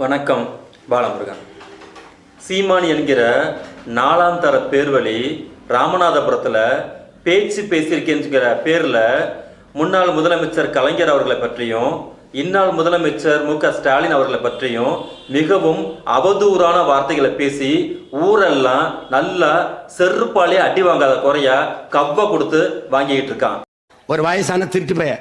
வணக்கம் பாலமுருகன். சீமான் என்கிற நாலாம் தர பேர்வழி ராமநாதபுரத்தில் பேச்சு பேசியிருக்கேங்கிற பேரில் முன்னாள் முதலமைச்சர் கலைஞர் அவர்களை பற்றியும் இந்நாள் முதலமைச்சர் மு க ஸ்டாலின் அவர்களை பற்றியும் மிகவும் அவதூறான வார்த்தைகளை பேசி ஊரெல்லாம் நல்லா செருப்பாலே அடி வாங்காத குறையா கவ்வ கொடுத்து வாங்கிக்கிட்டு இருக்கான். ஒரு வயசான திருட்டு பைய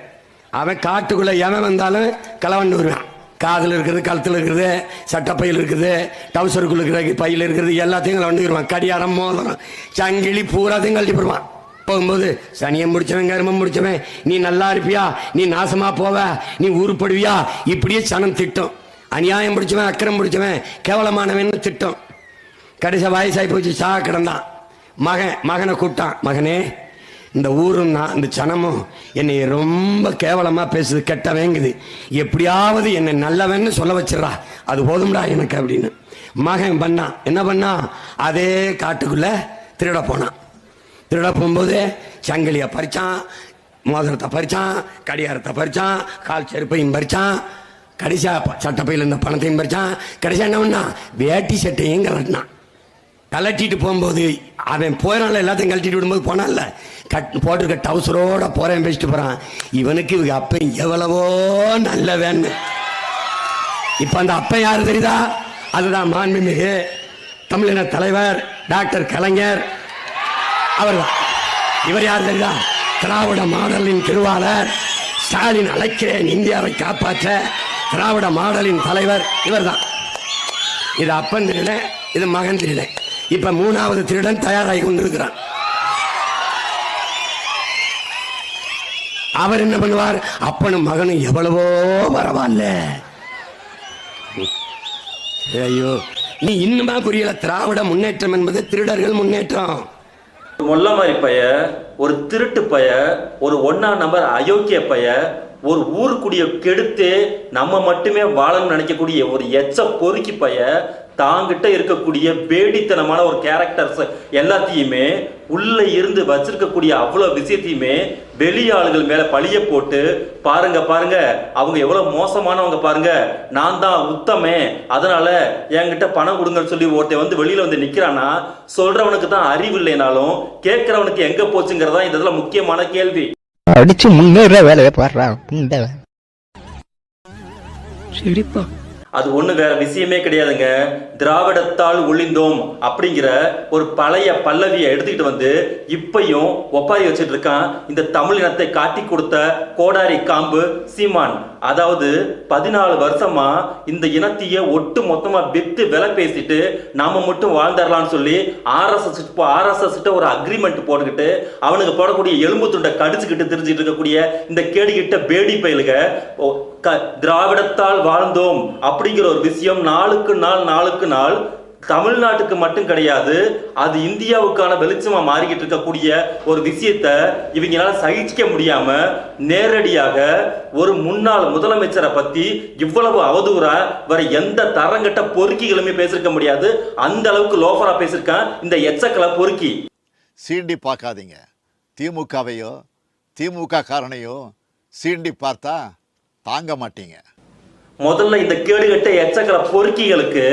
அவன் காட்டுக்குள்ள எவன் வந்தாலும் களவண்டு வருவான். காதில் இருக்கிறது கழுத்தில் இருக்கிறது சட்டப்பையில் இருக்குது டவுசருக்குள்ள இருக்கிற பையில் இருக்கிறது எல்லாத்தையும் களவண்டு கடியாரம் மோதிரம் சங்கிலி பூராத்தையும் கழட்டி போடுவான். போகும்போது சனியம் முடிச்சவன் கருமம் முடிச்சவன் நீ நல்லா இருப்பியா? நீ நாசமா போவ? நீ உருப்படுவியா? இப்படியே சனம் திட்டம். அநியாயம் பிடிச்சவன் அக்கிரம் பிடிச்சவன் கேவலமானவன் திட்டம். கடைசி வயசாகி போச்சு சா கிடந்தான். மகன் மகனை கூப்பிட்டான். மகனே இந்த ஊரும் நான் இந்த சனமும் என்னை ரொம்ப கேவலமாக பேசுது கெட்டவேங்குது. எப்படியாவது என்னை நல்லவன்னு சொல்ல வச்சிடறா. அது போதும்டா எனக்கு அப்படின்னு. மகன் பண்ணான் என்ன பண்ணான் அதே காட்டுக்குள்ளே திருட போனான் திருட போகும்போது சங்கிலியை பறிச்சான் மோதிரத்தை பறிச்சான் கடிகாரத்தை பறிச்சான் கால் செருப்பையும் பறிச்சான் கடைசியாக சட்டப்பையில் இருந்த பணத்தையும் பறிச்சான். கடைசியாக என்ன பண்ணான் வேட்டி சட்டையும் கலட்டினான் கலட்டிட்டு போகும்போது அவன் போயிடான்ல எல்லாத்தையும் கழட்டிட்டு விடும்போது போனான்ல. கட் போட்டிருக்க டவுசரோட போறேன் பேசிட்டு போறான். இவனுக்கு இவங்க அப்பன் எவ்வளவோ நல்ல வேன்னு இப்போ அந்த அப்பன் யார் தெரியுதா? அதுதான் மாண்புமிகு தமிழின தலைவர் டாக்டர் கலைஞர் அவர் இவர் யார் தெரியுதா? திராவிட மாடலின் திருவாளர். ஸ்டாலின் அழைக்கிறேன் இந்தியாவை காப்பாற்ற. திராவிட மாடலின் தலைவர் இவர்தான். இது அப்பன் தெரியல இது மகன் தெரியல இப்ப மூணாவது திருடன் தயாராகி கொண்டிருக்கிறான். அவர் என்ன பண்ணுவார்? அப்பனும் மகனும் எவ்வளவோ பரவாயில்ல. ஐயோ நீ இன்னுமா புரியல? திராவிட முன்னேற்றம் என்பது திருடர்கள் முன்னேற்றம். மொல்ல மாதிரி பைய ஒரு திருட்டு பைய ஒரு ஒன்னா நம்பர் அயோக்கிய பைய ஒரு ஊருக்குடிய கெடுத்து நம்ம மட்டுமே வாழணும்னு நினைக்கக்கூடிய ஒரு எச்ச பொறுக்கி பைய தாங்கிட்ட இருக்கக்கூடிய பேடித்தனமான ஒரு கேரக்டர்ஸ் எல்லாத்தையுமே உள்ள இருந்து வச்சிருக்கக்கூடிய அவ்வளோ விஷயத்தையுமே வெளியாளுகள் மேல பழிய போட்டு பாருங்க பாருங்க அவங்க எவ்வளவு மோசமானவங்க பாருங்க நான் தான் உத்தமே அதனால என்கிட்ட பணம் கொடுங்கன்னு சொல்லி ஒருத்தன் வந்து வெளியில வந்து நிக்கிறானா சொல்றவனுக்கு தான் அறிவு இல்லைனாலும் கேட்கறவனுக்கு எங்க போச்சுங்கிறதா இந்த இதுல முக்கியமான கேள்வி. அடிச்சு முன்னேற வேலையை பாடுறான் இந்த சரிப்பா. அது ஒன்று வேற விஷயமே கிடையாதுங்க. திராவிடத்தால் ஒளிந்தோம் அப்படிங்கிற ஒரு பழைய பல்லவியை எடுத்துக்கிட்டு வந்து இப்பையும் ஒப்பாரி வச்சுட்டு இருக்கான். இந்த தமிழ் இனத்தை காட்டி கொடுத்த கோடாரி காம்பு சீமான். அதாவது பதினாலு வருஷமா இந்த இனத்தையே ஒட்டு மொத்தமா வித்து விலை பேசிட்டு நாம மட்டும் வாழ்ந்துடலாம்னு சொல்லி ஆர்எஸ்எஸ் ஆர்எஸ்எஸ் கிட்ட ஒரு அக்ரிமெண்ட் போட்டுக்கிட்டு அவனுக்கு போடக்கூடிய எலும்பு துண்டை கடிச்சுக்கிட்டு தெரிஞ்சுட்டு இருக்கக்கூடிய இந்த கேடுகிட்ட பேடி பயிலுக க- திராவிடத்தால் வாழ்ந்தோம் அப்படிங்கிற ஒரு விஷயம் நாளுக்கு நாள் நாளுக்கு நாள் தமிழ்நாட்டுக்கு மட்டும் கிடையாது அது இந்தியாவுக்கான வெளிச்சமா மாறிக்கிட்டு இருக்கக்கூடிய ஒரு விஷயத்த இவங்களால சகிக்க முடியாம நேரடியாக ஒரு முன்னாள் முதலமைச்சரை பத்தி இவ்வளவு அவதூறா வர எந்த தரங்கட்ட பொறுக்கிகளுமே பேசிருக்க முடியாது. அந்த அளவுக்கு லோஃபரா பேசியிருக்கான் இந்த எச்சக்கலை பொறுக்கி. சீண்டி பார்க்காதீங்க. திமுகவையோ திமுக காரணையோ சீண்டி பார்த்தா தாங்க மாட்டீங்க. முதல்ல இந்த கேடுகட்ட எச்சக்கல பொறுக்கிகளுக்கு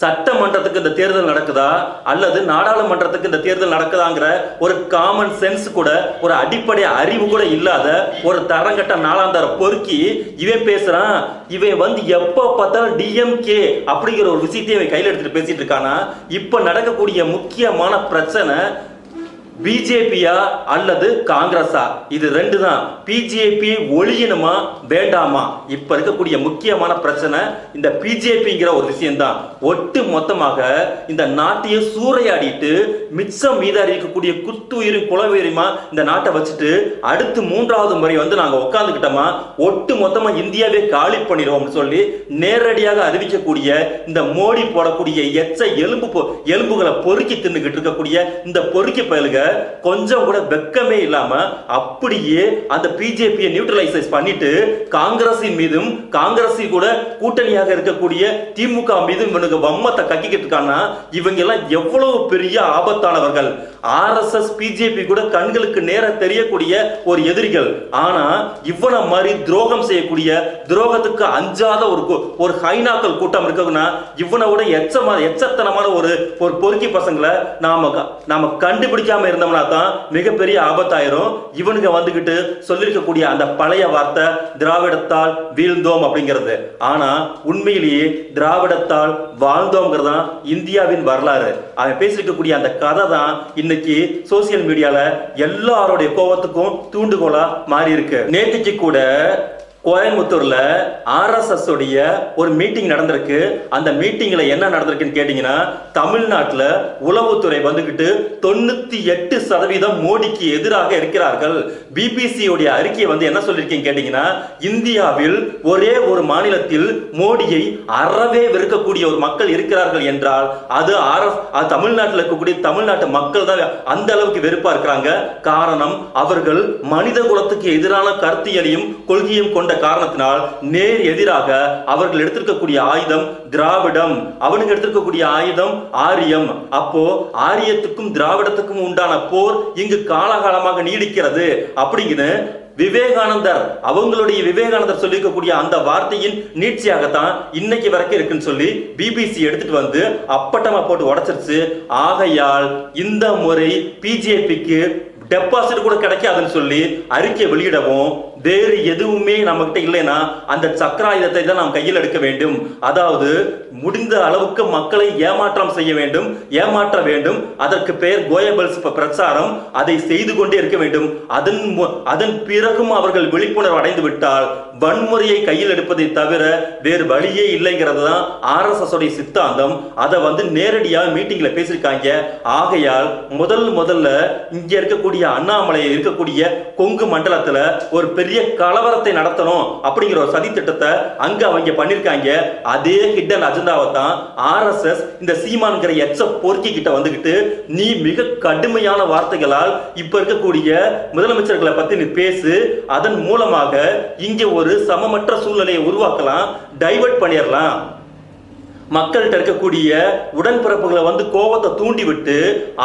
சட்டமன்றத்துக்கு இந்த தேர்தல் நடக்குதா? அல்லது நாடாளுமன்றத்துக்கு இந்த தேர்தல் நடக்குதாங்கிற ஒரு காமன் சென்ஸ் கூட ஒரு அடிப்படை அறிவு கூட இல்லாத ஒரு தரங்கட்ட நாலாந்தர பொறுக்கி இவன் பேசுறான் இவன் வந்து எப்போ பார்த்தாலும் டிஎம்கே அப்படிங்கிற ஒரு விஷயத்தையும் இவன் கையில் எடுத்துட்டு பேசிட்டு இருக்கானா? இப்ப நடக்கக்கூடிய முக்கியமான பிரச்சனை பிஜேபியா அல்லது காங்கிரஸா? இது ரெண்டு தான் பிஜேபி ஒழியணுமா வேண்டாமா? இப்ப இருக்கக்கூடிய முக்கியமான பிரச்சனை இந்த பிஜேபிங்கிற ஒரு விஷயம்தான். ஒட்டு மொத்தமாக இந்த நாட்டையே சூறையாடிட்டு மிச்சம் மீதா இருக்கக்கூடிய குத்துயிரும் குலவுயிருமா இந்த நாட்டை வச்சுட்டு அடுத்து மூன்றாவது முறை வந்து நாங்க உட்காந்துக்கிட்டோமா ஒட்டு மொத்தமா இந்தியாவே காலி பண்ணிடுவோம்னு சொல்லி நேரடியாக அறிவிக்கக்கூடிய இந்த மோடி போடக்கூடிய எச்ச எலும்பு எலும்புகளை பொறுக்கி தின்னுகிட்டு இருக்கக்கூடிய இந்த பொறுக்கி பயலுக கொஞ்சம் கூட வெக்கமே இல்லாம அப்படியே அந்த பிஜேபியை நியூட்ரலைசைஸ் பண்ணிட்டு காங்கிரஸின் மீதும் காங்கிரஸ் கூட கூட்டணியாக இருக்கக்கூடிய திமுக மீதும் இவனுக்கு வம்மத்தை கக்கிக்கிட்டு இருக்கான்னா இவங்க எல்லாம் எவ்வளவு பெரிய ஆபத்தானவர்கள். ஆர்எஸ்எஸ் பிஜேபி கூட கண்களுக்கு நேர தெரியக்கூடிய ஒரு எதிரிகள். ஆனா இவனை மாதிரி துரோகம் செய்யக்கூடிய துரோகத்துக்கு அஞ்சாத ஒரு ஒரு ஹைனாக்கள் கூட்டம் இருக்குன்னா இவனை விட எச்சமா எச்சத்தனமான ஒரு ஒரு பொறுக்கி பசங்களை நாம நாம கண்டுபிடிக்காம இருந்தோம்னா தான் மிகப்பெரிய ஆபத்தாயிரும். இவனுங்க வந்துகிட்டு சொல்லியிருக்கக்கூடிய அந்த பழைய வார்த்தை திராவிடத்தால் வீழ்ந்தோம் அப்படிங்கிறது. ஆனா உண்மையிலேயே திராவிடத்தால் வாழ்ந்தோங்கிறது தான் இந்தியாவின் வரலாறு. அவன் பேசியிருக்கக்கூடிய அந்த கதை தான் இன்னைக்கு சோசியல் மீடியால எல்லாருடைய கோவத்துக்கும் தூண்டுகோலா மாறி இருக்கு நேற்றுக்கு கூட கோயம்புத்தூர்ல ஆர்எஸ்எஸ் உடைய ஒரு மீட்டிங் நடந்திருக்கு. அந்த மீட்டிங்ல என்ன நடந்திருக்குன்னு கேட்டீங்கன்னா தமிழ்நாட்டில் உளவுத்துறை வந்துகிட்டு தொண்ணூத்தி எட்டு சதவீதம் மோடிக்கு எதிராக இருக்கிறார்கள். பிபிசி உடைய அறிக்கையை வந்து என்ன சொல்லிருக்கீங்க கேட்டீங்கன்னா இந்தியாவில் ஒரே ஒரு மாநிலத்தில் மோடியை அறவே வெறுக்கக்கூடிய ஒரு மக்கள் இருக்கிறார்கள் என்றால் அது ஆர்எஸ் அது தமிழ்நாட்டில் இருக்கக்கூடிய தமிழ்நாட்டு மக்கள் தான் அந்த அளவுக்கு வெறுப்பா இருக்கிறாங்க. காரணம் அவர்கள் மனித குலத்துக்கு எதிரான கருத்தியலையும் கொள்கையும் கொண்டு காரணத்தினால் நேர் எதிராக அவர்கள் எடுத்திருக்கக்கூடிய ஆயுதம் திராவிடம். அவனுக்கு எடுத்திருக்கக்கூடிய ஆயுதம் ஆரியம். அப்போ ஆரியத்துக்கும் திராவிடத்துக்கும் உண்டான போர் இங்கு காலகாலமாக நீடிக்கிறது. அப்படிங்கிற விவேகானந்தர் அவங்களுடைய விவேகானந்தர் சொல்லியிருக்கக்கூடிய அந்த வார்த்தையின் நீட்சியாகத்தான் இன்னைக்கு வரைக்கும் இருக்குன்னு சொல்லி பிபிசி எடுத்துட்டு வந்து அப்பட்டமா போட்டு உடைச்சிருச்சு. ஆகையால் இந்த முறை பிஜேபிக்கு டெபாசிட் கூட கிடைக்காதுன்னு சொல்லி அறிக்கை வெளியிடவும் வேறு எதுவுமே நம்மகிட்ட இல்லைன்னா அந்த சக்கராயுதத்தை தான் நாம் கையில் எடுக்க வேண்டும். அதாவது முடிந்த அளவுக்கு மக்களை ஏமாற்றம் செய்ய வேண்டும் ஏமாற்ற வேண்டும். அதற்கு பெயர் கோயபல்ஸ் பிரச்சாரம். அதை செய்து கொண்டே இருக்க வேண்டும். அதன் மு- அதன் பிறகும் அவர்கள் விழிப்புணர்வு அடைந்து விட்டால் வன்முறையை கையில் எடுப்பதை தவிர வேறு வழியே இல்லைங்கிறது தான் ஆர்எஸ்எஸ் உடைய சித்தாந்தம். அதை வந்து நேரடியாக மீட்டிங்ல பேசியிருக்காங்க. ஆகையால் முதல் முதல்ல இங்க இருக்கக்கூடிய அண்ணாமலை இருக்கக்கூடிய கொங்கு மண்டலத்துல ஒரு பெரிய கலவரத்தை நடத்தணும் அப்படிங்கிற ஒரு சதி திட்டத்தை அங்க அவங்க பண்ணிருக்காங்க. அதே கிட்டன் அஜெண்டாவை தான் ஆர்எஸ்எஸ் இந்த சீமான்கிற எச்ச பொறுக்கி கிட்ட வந்துகிட்டு நீ மிக கடுமையான வார்த்தைகளால் இப்ப இருக்கக்கூடிய முதலமைச்சர்களை பத்தி நீ பேசு. அதன் மூலமாக இங்க ஒரு சமமற்ற சூழ்நிலையை உருவாக்கலாம் டைவர்ட் பண்ணிடலாம் மக்கள்கிட்ட இருக்கக்கூடிய உடன்பிறப்புகளை வந்து கோபத்தை தூண்டிவிட்டு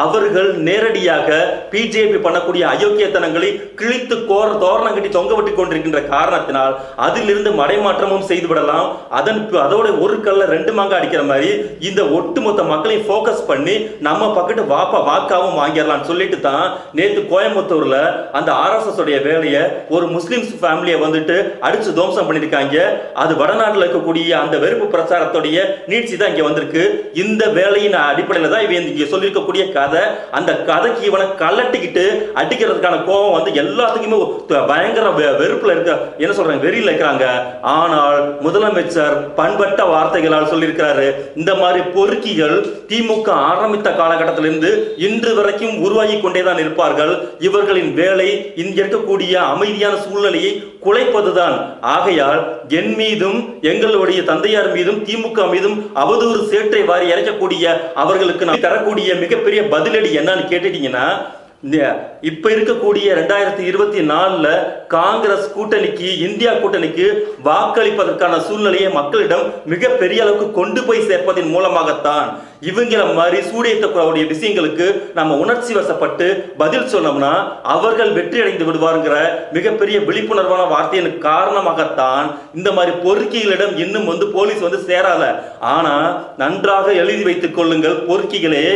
அவர்கள் நேரடியாக பிஜேபி பண்ணக்கூடிய அயோக்கியத்தனங்களை கிழித்து கோர தோரணம் கட்டி தொங்க விட்டு கொண்டிருக்கின்ற காரணத்தினால் அதிலிருந்து மடைமாற்றமும் செய்து விடலாம். அதன் அதோட ஒரு கல்ல ரெண்டு மாங்க அடிக்கிற மாதிரி இந்த ஒட்டுமொத்த மக்களையும் ஃபோக்கஸ் பண்ணி நம்ம பக்கத்து வாப்பா வாக்காவும் வாங்கிடலாம்னு சொல்லிட்டு தான் நேற்று கோயம்புத்தூர்ல அந்த ஆர்எஸ்எஸ் உடைய வேலையை ஒரு முஸ்லிம்ஸ் ஃபேமிலியை வந்துட்டு அடிச்சு தோம்சம் பண்ணியிருக்காங்க அது வடநாட்டில் இருக்கக்கூடிய அந்த வெறுப்பு பிரச்சாரத்துடைய நீட்சி தான் இங்கே வந்திருக்கு. இந்த வேலையின் அடிப்படையில் தான் இவன் இங்கே சொல்லியிருக்கக்கூடிய கதை. அந்த கதைக்கு இவனை கலட்டிக்கிட்டு அடிக்கிறதுக்கான கோபம் வந்து எல்லாத்துக்குமே பயங்கர வெ- இருக்க என்ன சொல்றாங்க வெறியில் இருக்கிறாங்க. ஆனால் முதலமைச்சர் பண்பட்ட வார்த்தைகளால் சொல்லியிருக்கிறாரு. இந்த மாதிரி பொறுக்கிகள் திமுக ஆரம்பித்த காலகட்டத்திலிருந்து இன்று வரைக்கும் உருவாகி கொண்டே தான் இருப்பார்கள். இவர்களின் வேலை இங்க இருக்கக்கூடிய அமைதியான சூழ்நிலையை குலைப்பதுதான். ஆகையால் என் மீதும் எங்களுடைய தந்தையார் மீதும் திமுக மீதும் அவதூறு சேற்றை வாரி இறைக்கக்கூடிய அவர்களுக்கு நான் தரக்கூடிய மிகப்பெரிய பதிலடி என்னன்னு கேட்டுட்டீங்கன்னா இப்ப இருக்கக்கூடிய ரெண்டாயிரத்தி இருபத்தி நாலுல காங்கிரஸ் கூட்டணிக்கு இந்தியா கூட்டணிக்கு வாக்களிப்பதற்கான சூழ்நிலையை மக்களிடம் மிக பெரிய அளவுக்கு கொண்டு போய் சேர்ப்பதன் மூலமாகத்தான் இவங்கள மாதிரி சூடியத்தக்கூடிய விஷயங்களுக்கு நம்ம உணர்ச்சி வசப்பட்டு பதில் சொன்னோம்னா அவர்கள் வெற்றி அடைந்து விடுவாருங்கிற மிகப்பெரிய விழிப்புணர்வான வார்த்தையின் காரணமாகத்தான் இந்த மாதிரி பொறுக்கிகளிடம் இன்னும் வந்து போலீஸ் வந்து சேராத. ஆனா நன்றாக எழுதி வைத்துக் கொள்ளுங்கள் பொறுக்கிகளே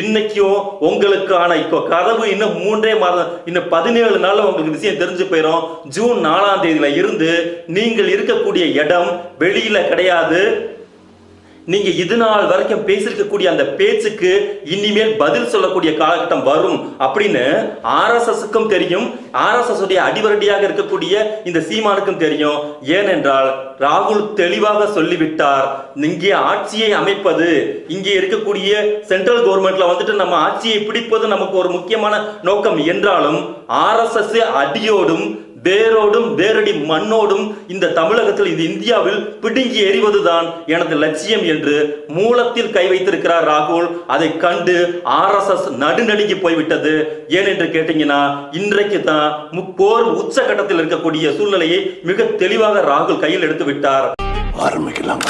இன்னைக்கும் உங்களுக்கான இப்போ கதவு இன்னும் மூன்றே மாதம் இன்னும் பதினேழு நாள்ல உங்களுக்கு விஷயம் தெரிஞ்சு போயிடும் ஜூன் நாலாம் தேதியில இருந்து நீங்கள் இருக்கக்கூடிய இடம் வெளியில கிடையாது. நீங்க இது நாள் வரைக்கும் பேசியிருக்கக்கூடிய அந்த பேச்சுக்கு இனிமேல் பதில் சொல்லக்கூடிய காலகட்டம் வரும் அப்படின்னு ஆர்எஸ்எஸ்க்கும் தெரியும். ஆர்எஸ்எஸ் உடைய அடிவரடியாக இருக்கக்கூடிய இந்த சீமானுக்கும் தெரியும். ஏனென்றால் ராகுல் தெளிவாக சொல்லிவிட்டார். இங்கே ஆட்சியை அமைப்பது இங்கே இருக்கக்கூடிய சென்ட்ரல் கவர்மெண்ட்ல வந்துட்டு நம்ம ஆட்சியை பிடிப்பது நமக்கு ஒரு முக்கியமான நோக்கம். என்றாலும் ஆர்எஸ்எஸ் அடியோடும் வேரோடும் வேரடி மண்ணோடும் இந்த தமிழகத்தில் இந்த இந்தியாவில் பிடுங்கி எறிவதுதான் எனது லட்சியம் என்று மூலத்தில் கை வைத்திருக்கிறார் ராகுல். அதை கண்டு ஆர்எஸ்எஸ் நடுநடுங்கி போய்விட்டது. ஏன் என்று கேட்டீங்கன்னா இன்றைக்கு தான் முப்போர் உச்சகட்டத்தில் இருக்கக்கூடிய சூழ்நிலையை மிக தெளிவாக ராகுல் கையில் எடுத்து விட்டார் ஆரம்பிக்கலாம்.